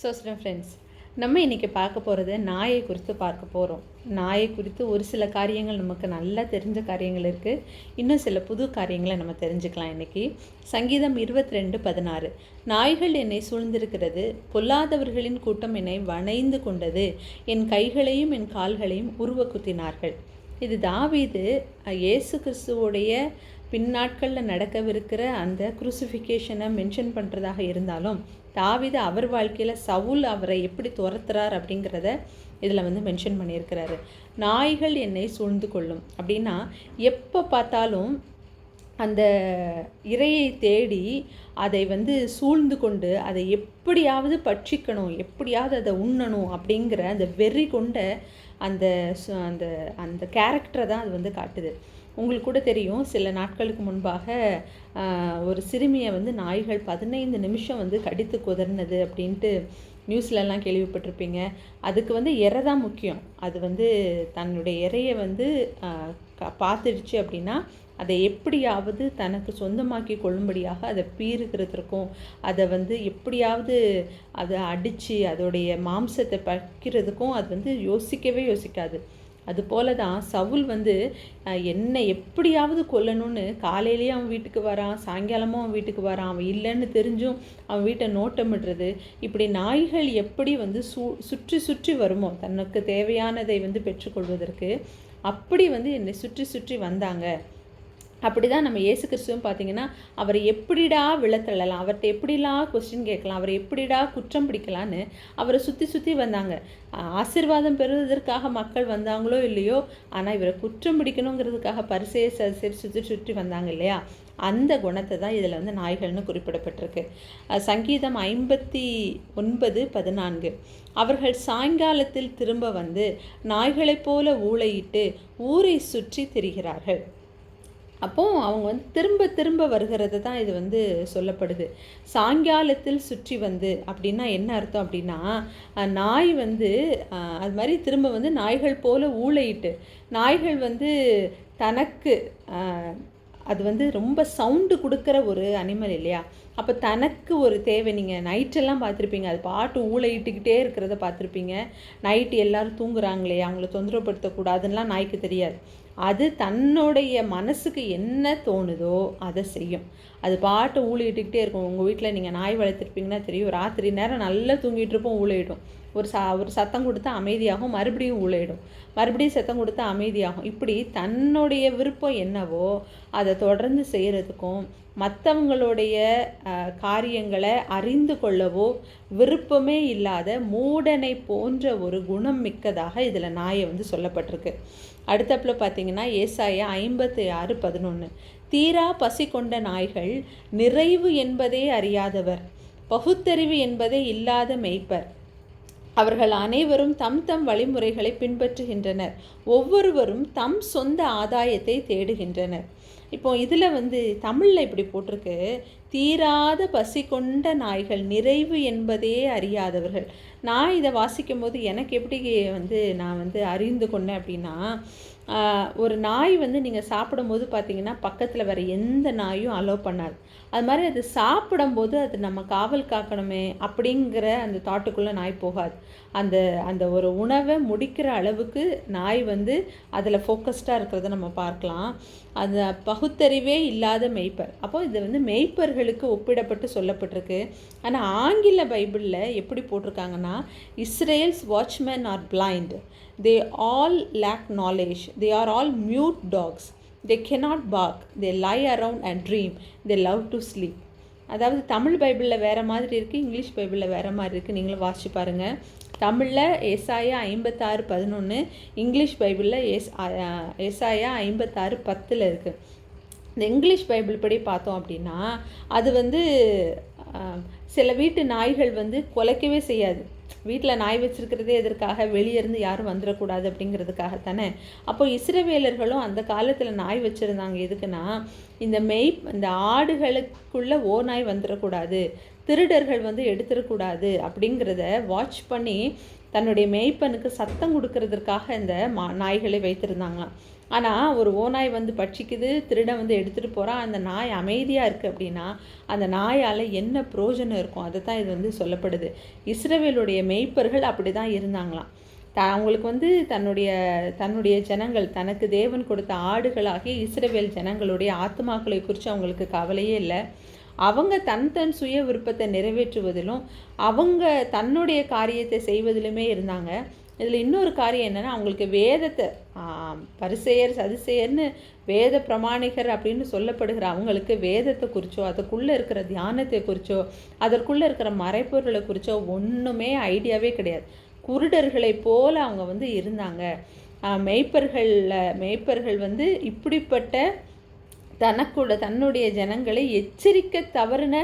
So friends நம்ம இன்றைக்கி பார்க்க போகிறது நாயை குறித்து பார்க்க போகிறோம் நாயை குறித்து ஒரு சில காரியங்கள் நமக்கு நல்லா தெரிஞ்ச காரியங்கள் இருக்குது இன்னும் சில புது காரியங்களை நம்ம தெரிஞ்சுக்கலாம் இன்றைக்கி சங்கீதம் இருபத்தி ரெண்டு பதினாறு. நாய்கள் என்னை சூழ்ந்திருக்கிறது பொல்லாதவர்களின் கூட்டம் என்னை வணைந்து கொண்டது. என் கைகளையும் என் கால்களையும் உருவ குத்தினார்கள். இது தாவீது இயேசு கிறிஸ்துவோடைய பின்னாட்களில் நடக்கவிருக்கிற அந்த குரூசிஃபிகேஷனை மென்ஷன் பண்ணுறதாக இருந்தாலும் தாவித அவர் வாழ்க்கையில் சவுல் அவரை எப்படி துரத்துறார் அப்படிங்கிறத இதில் வந்து மென்ஷன் பண்ணியிருக்கிறாரு. நாய்கள் என்னை சூழ்ந்து கொள்ளும். அப்படின்னா எப்போ பார்த்தாலும் அந்த இரையை தேடி அதை வந்து சூழ்ந்து கொண்டு அதை எப்படியாவது பட்சிக்கணும் எப்படியாவது அதை உண்ணணும் அப்படிங்கிற அந்த வெறி கொண்ட அந்த சு- அந்த அந்த கேரக்டரை தான் அது வந்து காட்டுது. உங்களுக்கு கூட தெரியும் சில நாட்களுக்கு முன்பாக ஒரு சிறுமியை வந்து நாய்கள் பதினைந்து நிமிஷம் வந்து கடித்து குதறினது அப்படின்ட்டு நியூஸ்லலாம் கேள்விப்பட்டிருப்பீங்க. அதுக்கு வந்து இறை தான் முக்கியம். அது வந்து தன்னுடைய இறையை வந்து க- பார்த்துடுச்சு அப்படின்னா அதை எப்படியாவது தனக்கு சொந்தமாக்கி கொள்ளும்படியாக அதை பீறுகிறதுக்கும் அதை வந்து எப்படியாவது அதை அடித்து அதோடைய மாம்சத்தை பக்கிறதுக்கும் அது வந்து யோசிக்கவே யோசிக்காது. அதுபோல தான் சவுல் வந்து என்னை எப்படியாவது கொல்லணும்னு காலையிலேயே அவன் வீட்டுக்கு வரான் சாயங்காலமும் அவன் வீட்டுக்கு வரான் அவன் இல்லைன்னு தெரிஞ்சும் அவன் வீட்டை நோட்டமிடுறது இப்படி நாய்கள் எப்படி வந்து சு சுற்றி சுற்றி வருமோ தனக்கு தேவையானதை வந்து பெற்றுக்கொள்வதற்கு அப்படி வந்து என்னை சுற்றி சுற்றி வந்தாங்க. அப்படி தான் நம்ம இயேசு கிறிஸ்துவும் பார்த்தீங்கன்னா அவரை எப்படிடா விழத்தள்ளலாம் அவர்கிட்ட எப்படிலாம் கொஸ்டின் கேட்கலாம்? அவரை எப்படிடா குற்றம் பிடிக்கலான்னு அவரை சுற்றி சுற்றி வந்தாங்க. ஆசிர்வாதம் ஆசீர்வாதம் பெறுவதற்காக மக்கள் வந்தாங்களோ இல்லையோ ஆனால் இவரை குற்றம் பிடிக்கணுங்கிறதுக்காக பரிசையை சரி சுற்றி சுற்றி வந்தாங்க இல்லையா? அந்த குணத்தை தான் இதில் வந்து நாய்கள்னு குறிப்பிடப்பட்டிருக்கு. சங்கீதம் ஐம்பத்தி ஒன்பது பதினான்கு. அவர்கள் சாயங்காலத்தில் திரும்ப வந்து நாய்களைப் போல ஊழையிட்டு ஊரை சுற்றி திரிகிறார்கள். அப்போ அவங்க வந்து திரும்ப திரும்ப வருகிறது தான் இது வந்து சொல்லப்படுது. சாயங்காலத்தில் சுற்றி வந்து அப்படின்னா என்ன அர்த்தம் அப்படின்னா நாய் வந்து அது மாதிரி திரும்ப வந்து நாய்கள் போல ஊழையிட்டு நாய்கள் வந்து தனக்கு அது வந்து ரொம்ப சவுண்டு கொடுக்குற ஒரு அனிமல் இல்லையா? அப்போ தனக்கு ஒரு தேவை. நீங்கள் நைட்டெல்லாம் பார்த்துருப்பீங்க. அது பாட்டு ஊழையிட்டுக்கிட்டே இருக்கிறத பார்த்துருப்பீங்க. நைட்டு எல்லாரும் தூங்குறாங்களே அவங்கள தொந்தரவுப்படுத்தக்கூடாதுன்னெலாம் நாய்க்கு தெரியாது. அது தன்னுடைய மனசுக்கு என்ன தோணுதோ அதை செய்யும். அது பாட்டு ஊழிட்டுக்கிட்டே இருக்கும். உங்கள் வீட்டில் நீங்கள் நாய் வளர்த்துருப்பீங்கன்னா தெரியும். ராத்திரி நேரம் நல்லா தூங்கிட்டு இருப்போம் ஊழையிடும் ஒரு சா ஒரு சத்தம் கொடுத்தா அமைதியாகும் மறுபடியும் உழையிடும் மறுபடியும் சத்தம் கொடுத்தா அமைதியாகும். இப்படி தன்னுடைய விருப்பம் என்னவோ அதை தொடர்ந்து செய்கிறதுக்கும் மற்றவங்களுடைய காரியங்களை அறிந்து கொள்ளவோ விருப்பமே இல்லாத மூடனை போன்ற ஒரு குணம் மிக்கதாக இதில் நாயை வந்து சொல்லப்பட்டிருக்கு. அடுத்தப்பில் பார்த்தீங்கன்னா ஏசாய ஐம்பத்தி ஆறு பதினொன்று தீரா பசி கொண்ட நாய்கள் நிறைவு என்பதே அறியாதவர் பகுத்தறிவு என்பதே இல்லாத மெய்ப்பர். அவர்கள் அனைவரும் தம் தம் வழிமுறைகளை பின்பற்றுகின்றனர். ஒவ்வொருவரும் தம் சொந்த ஆதாயத்தை தேடுகின்றனர். இப்போ இதில் வந்து தமிழில் இப்படி போட்டிருக்கு. தீராத பசி கொண்ட நாய்கள் நிறைவு என்பதே அறியாதவர்கள். நான் இதை வாசிக்கும் போது எனக்கு எப்படி வந்து நான் வந்து அறிந்து கொண்டேன் அப்படின்னா ஒரு நாய் வந்து நீங்கள் சாப்பிடும்போது பார்த்தீங்கன்னா பக்கத்தில் வேறு எந்த நாயும் அலோவ் பண்ணாது. அது மாதிரி அது சாப்பிடும்போது அது நம்ம காவல் காக்கணுமே அப்படிங்கிற அந்த தாட்டுக்குள்ளே நாய் போகாது. அந்த அந்த ஒரு உணவை முடிக்கிற அளவுக்கு நாய் வந்து அதில் ஃபோக்கஸ்டாக இருக்கிறத நம்ம பார்க்கலாம். அந்த பகுத்தறிவே இல்லாத மெய்ப்பர். அப்போ இது வந்து மெய்ப்பர்களுக்கு ஒப்பிடப்பட்டு சொல்லப்பட்டிருக்கு. ஆனால் ஆங்கில பைபிளில் எப்படி போட்டிருக்காங்கன்னா Israel's watchman are blind they all lack knowledge they are all mute dogs they cannot bark they lie around and dream they love to sleep அதாவது தமிழ் பைபிளில் வேறு மாதிரி இருக்குது இங்கிலீஷ் பைபிளில் வேறு மாதிரி இருக்குது நீங்களும் வாசிச்சு பாருங்கள் தமிழில் ஏசாயா ஐம்பத்தாறு பதினொன்று இங்கிலீஷ் பைபிளில் ஏஸ் ஏசாயா ஐம்பத்தாறு பத்தில் இருக்குது இந்த இங்கிலீஷ் பைபிள் படி பார்த்தோம் அப்படின்னா அது வந்து சில வீட்டு நாய்கள் வந்து குலைக்கவே செய்யாது. வீட்டில் நாய் வச்சிருக்கிறதே எதற்காக? வெளியே இருந்து யாரும் வந்துடக்கூடாது அப்படிங்கிறதுக்காக தானே அப்போ இஸ்ரவேலர்களும் அந்த காலத்தில் நாய் வச்சுருந்தாங்க. எதுக்குன்னா இந்த மெய் இந்த ஆடுகளுக்குள்ளே ஓ நாய் வந்துடக்கூடாது. திருடர்கள் வந்து எடுத்துடக்கூடாது அப்படிங்கிறத வாட்ச் பண்ணி தன்னுடைய மேய்ப்பனுக்கு சத்தம் கொடுக்கறதற்காக இந்த மா நாய்களை வைத்திருந்தாங்களாம். ஆனால் ஒரு ஓநாய் வந்து பட்சிக்குது திருடன் வந்து எடுத்துகிட்டு போகிறான் அந்த நாய் அமைதியாக இருக்குது அப்படின்னா அந்த நாயால் என்ன புரோஜனம் இருக்கும்? அதை தான் இது வந்து சொல்லப்படுது. இஸ்ரேவேலுடைய மெய்ப்பர்கள் அப்படி தான் இருந்தாங்களாம். த அவங்களுக்கு வந்து தன்னுடைய தன்னுடைய ஜனங்கள் தனக்கு தேவன் கொடுத்த ஆடுகளாகிய இஸ்ரவேல் ஜனங்களுடைய ஆத்மாக்களை குறித்து அவங்களுக்கு கவலையே இல்லை. அவங்க தன் தன் சுய விருப்பத்தை நிறைவேற்றுவதிலும் அவங்க தன்னுடைய காரியத்தை செய்வதிலுமே இருந்தாங்க. இதில் இன்னொரு காரியம் என்னென்னா அவங்களுக்கு வேதத்தை பரிசெயர் சதிசெயர்னு வேத பிரமாணிகர் அப்படின்னு சொல்லப்படுகிற அவங்களுக்கு வேதத்தை குறித்தோ அதுக்குள்ளே இருக்கிற தியானத்தை குறித்தோ அதற்குள்ளே இருக்கிற மறைப்பொருளை குறித்தோ ஒன்றுமே ஐடியாவே கிடையாது. குருடர்களை போல அவங்க வந்து இருந்தாங்க. மெய்ப்பர்களில் மெய்ப்பர்கள் வந்து இப்படிப்பட்ட தனக்குள்ள தன்னுடைய ஜனங்களை எச்சரிக்க தவறுன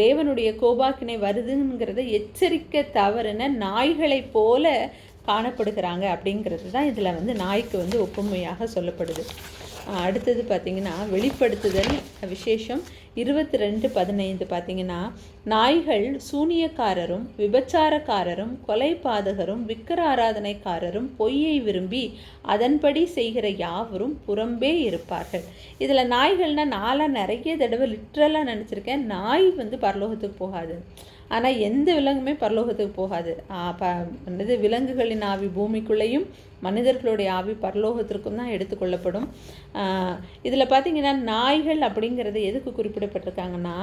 தேவனுடைய கோபாக்கினை வருதுங்கிறத எச்சரிக்க தவறுன நாய்களைப் போல காணப்படுகிறாங்க அப்படிங்கிறது தான் இதில் வந்து நாய்க்கு வந்து ஒப்புமையாக சொல்லப்படுது. அடுத்தது பார்த்திங்கன்னா வெளிப்படுத்துதல் விசேஷம். இருபத்தி ரெண்டு பதினைந்து பார்த்தீங்கன்னா நாய்கள் சூனியக்காரரும் விபச்சாரக்காரரும் கொலை பாதகரும் விக்கிர ஆராதனைக்காரரும் பொய்யை விரும்பி அதன்படி செய்கிற யாவரும் புறம்பே இருப்பார்கள். இதில் நாய்கள்னால் நாளாக நிறைய தடவை லிட்ரலாக நினச்சிருக்கேன். நாய் வந்து பரலோகத்துக்கு போகாது. ஆனால் எந்த விலங்குமே பரலோகத்துக்கு போகாது. ப என்னது விலங்குகளின் ஆவி பூமிக்குள்ளேயும் மனிதர்களுடைய ஆவி பரலோகத்திற்கும் தான் எடுத்துக்கொள்ளப்படும். இதில் பார்த்திங்கன்னா நாய்கள் அப்படிங்கிறது எதுக்கு குறிப்பிடப்பட்டிருக்காங்கன்னா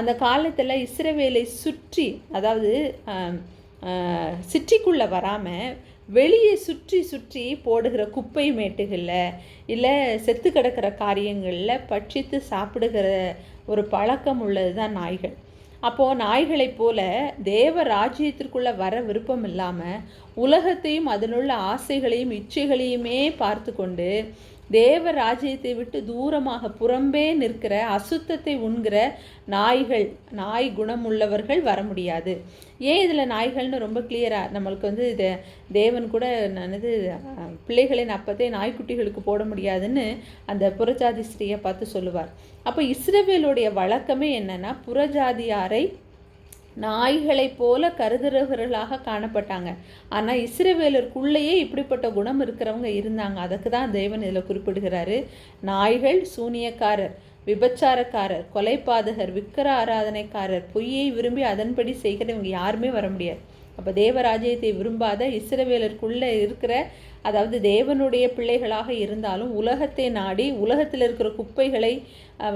அந்த காலத்தில் இஸ்ரவேலை சுற்றி அதாவது சிட்டிக்குள்ளே வராமல் வெளியே சுற்றி சுற்றி போடுகிற குப்பை மேட்டுகளில் இல்லை செத்து கிடக்கிற காரியங்களில் பட்சித்து சாப்பிடுகிற ஒரு பழக்கம் உள்ளது தான் நாய்கள். அப்போது நாய்களைப் போல தேவ ராஜ்யத்திற்குள்ளே வர விருப்பம் இல்லாமல் உலகத்தையும் அதனுள்ள ஆசைகளையும் இச்சைகளையுமே பார்த்து கொண்டு தேவ ராஜ்யத்தை விட்டு தூரமாக புறம்பே நிற்கிற அசுத்தத்தை உண்கிற நாய்கள் நாய் குணமுள்ளவர்கள் வர முடியாது. ஏன் இதில் நாய்கள்னு ரொம்ப கிளியராக நம்மளுக்கு வந்து இது தேவன் கூட நனது பிள்ளைகளின் அப்பத்தே நாய்க்குட்டிகளுக்கு போட முடியாதுன்னு அந்த புறஜாதி ஸ்ரீயை பார்த்து சொல்லுவார். அப்போ இஸ்ரவேலுடைய வழக்கமே என்னென்னா புறஜாதியாரை நாய்களைப் போல கருதுறவர்களாக காணப்பட்டாங்க. ஆனால் இஸ்ரவேலருக்குள்ளேயே இப்படிப்பட்ட குணம் இருக்கிறவங்க இருந்தாங்க. அதுக்கு தான் தேவன் இதில் குறிப்பிடுகிறாரு. நாய்கள் சூனியக்காரர் விபச்சாரக்காரர் கொலைபாதகர் விக்கிர ஆராதனைக்காரர் பொய்யை விரும்பி அதன்படி செய்கிறவங்க யாருமே வர முடியாது. அப்போ தேவராஜ்யத்தை விரும்பாத இஸ்ரவேலருக்குள்ளே இருக்கிற அதாவது தேவனுடைய பிள்ளைகளாக இருந்தாலும் உலகத்தை நாடி உலகத்தில் இருக்கிற குப்பைகளை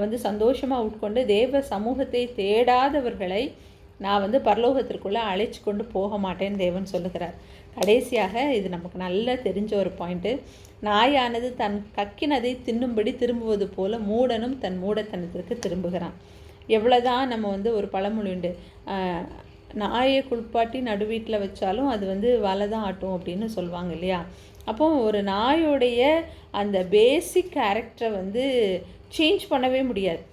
வந்து சந்தோஷமாக உட்கொண்டு தேவ சமூகத்தை தேடாதவர்களை நான் வந்து பரலோகத்திற்குள்ளே அழைச்சி கொண்டு போக மாட்டேன்னு தேவன் சொல்லுகிறார். கடைசியாக இது நமக்கு நல்லா தெரிஞ்ச ஒரு பாயிண்ட்டு நாயானது தன் கக்கினதை தின்னும்படி திரும்புவது போல மூடனும் தன் மூடத்தனத்திற்கு திரும்புகிறான். எவ்வளோதான் நம்ம வந்து ஒரு பழமொழி உண்டு. நாயை குளிப்பாட்டி நடு வீட்டில் வச்சாலும் அது வந்து வலை தான் ஆட்டும் அப்படின்னு சொல்லுவாங்க இல்லையா? அப்போ ஒரு நாயோடைய அந்த பேசிக் கேரக்டரை வந்து சேஞ்ச் பண்ணவே முடியாது.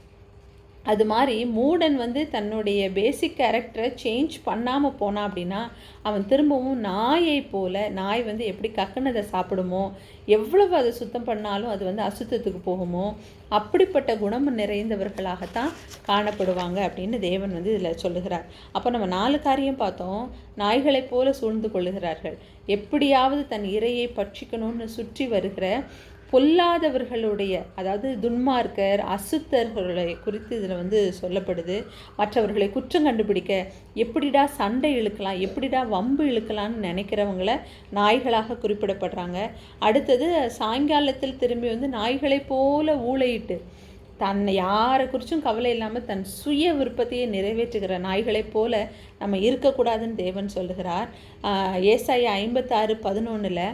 அது மாதிரி மூடன் வந்து தன்னுடைய பேசிக் கேரக்டரை சேஞ்ச் பண்ணாமல் போனான் அப்படின்னா அவன் திரும்பவும் நாயை போல் நாய் வந்து எப்படி கக்குனதை சாப்பிடுமோ எவ்வளவு அதை சுத்தம் பண்ணாலும் அது வந்து அசுத்தத்துக்கு போகுமோ அப்படிப்பட்ட குணம் நிறைந்தவர்களாகத்தான் காணப்படுவாங்க அப்படின்னு தேவன் வந்து இதில் சொல்லுகிறார். அப்போ நம்ம நாலு காரியம் பார்த்தோம். நாய்களைப் போல சூழ்ந்து கொள்ளுகிறார்கள். எப்படியாவது தன் இறையை பட்சிக்கணும்னு சுற்றி வருகிற பொல்லாதவர்களுடைய அதாவது துன்மார்க்கர் அசுத்தர்களை குறித்து இதில் வந்து சொல்லப்படுது. மற்றவர்களை குற்றம் கண்டுபிடிக்க எப்படிடா சண்டை இழுக்கலாம் எப்படிடா வம்பு இழுக்கலாம்னு நினைக்கிறவங்கள நாய்களாக குறிப்பிடப்படுறாங்க. அடுத்தது சாயங்காலத்தில் திரும்பி வந்து நாய்களைப் போல ஊழையிட்டு தன்னை யாரை குறிச்சும் கவலை இல்லாமல் தன் சுய விருப்பத்தையே நிறைவேற்றுகிற நாய்களைப் போல நம்ம இருக்கக்கூடாதுன்னு தேவன் சொல்லுகிறார். ஏசாய ஐம்பத்தாறு பதினொன்றில்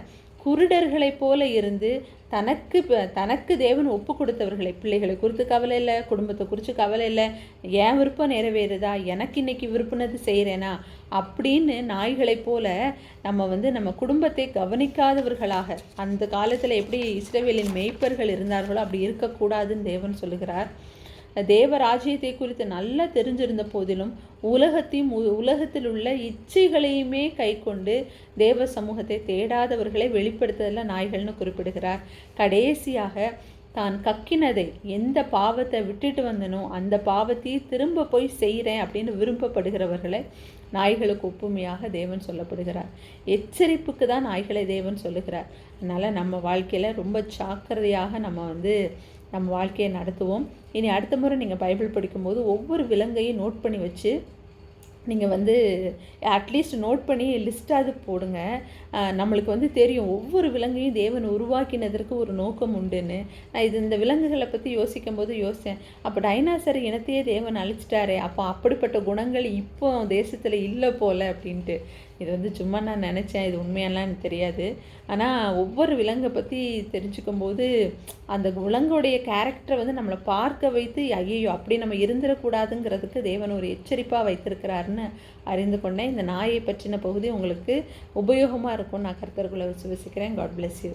குருடர்களைப் போல இருந்து தனக்கு தனக்கு தேவன் ஒப்பு கொடுத்தவர்களை பிள்ளைகளை குறித்து கவலை இல்லை குடும்பத்தை குறித்து கவலை இல்லை என் விருப்பம் நிறைவேறுதா எனக்கு இன்னைக்கு விருப்பினது செய்கிறேனா அப்படின்னு நாய்களைப் போல நம்ம வந்து நம்ம குடும்பத்தை கவனிக்காதவர்களாக அந்த காலத்தில் எப்படி இஸ்ரேவேலின் மெய்ப்பர்கள் இருந்தார்களோ அப்படி இருக்கக்கூடாதுன்னு தேவன் சொல்லுகிறார். தேவ ராஜ்யத்தை குறித்து நல்லா தெரிஞ்சிருந்த போதிலும் உலகத்தையும் உலகத்தில் உள்ள இச்சைகளையுமே கை கொண்டு தேவ சமூகத்தை தேடாதவர்களை வெளிப்படுத்துதல நாய்கள்னு குறிப்பிடுகிறார். கடைசியாக தான் கக்கினதை எந்த பாவத்தை விட்டுட்டு வந்தனோ அந்த பாவத்தையே திரும்ப போய் செய்கிறேன் அப்படின்னு விரும்பப்படுகிறவர்களை நாய்களுக்கு ஒப்புமையாக தேவன் சொல்லப்படுகிறார். எச்சரிப்புக்கு தான் நாய்களை தேவன் சொல்லுகிறார். அதனால் நம்ம வாழ்க்கையில் ரொம்ப ஜாக்கிரதையாக நம்ம வந்து நம்ம வாழ்க்கையை நடத்துவோம். இனி அடுத்த முறை நீங்கள் பைபிள் படிக்கும்போது ஒவ்வொரு விலங்கையும் நோட் பண்ணி வச்சு நீங்கள் வந்து அட்லீஸ்ட் நோட் பண்ணி லிஸ்ட்டாவது போடுங்க. நம்மளுக்கு வந்து தெரியும் ஒவ்வொரு விலங்கையும் தேவன் உருவாக்கினதற்கு ஒரு நோக்கம் உண்டுன்னு. நான் இது இந்த விலங்குகளை பற்றி யோசிக்கும் போது யோசித்தேன் அப்போ டைனாசர் இனத்தையே தேவன் அழிச்சிட்டாரே. அப்போ அப்படிப்பட்ட குணங்கள் இப்போ தேசத்தில் இல்லை போல அப்படின்ட்டு. இது வந்து சும்மா நான் நினச்சேன் இது உண்மையெல்லாம் எனக்கு தெரியாது. ஆனால் ஒவ்வொரு விலங்கை பற்றி தெரிஞ்சுக்கும் போது அந்த விலங்குடைய கேரக்டரை வந்து நம்மளை பார்க்க வைத்து ஐயோ அப்படி நம்ம இருந்துடக்கூடாதுங்கிறதுக்கு தேவன் ஒரு எச்சரிப்பாக வைத்திருக்கிறாருன்னு அறிந்து கொண்டேன். இந்த நாயை பற்றின பகுதி உங்களுக்கு உபயோகமாக இருக்கும்னு நான் கருத்தர்களை விசுவசிக்கிறேன். God bless you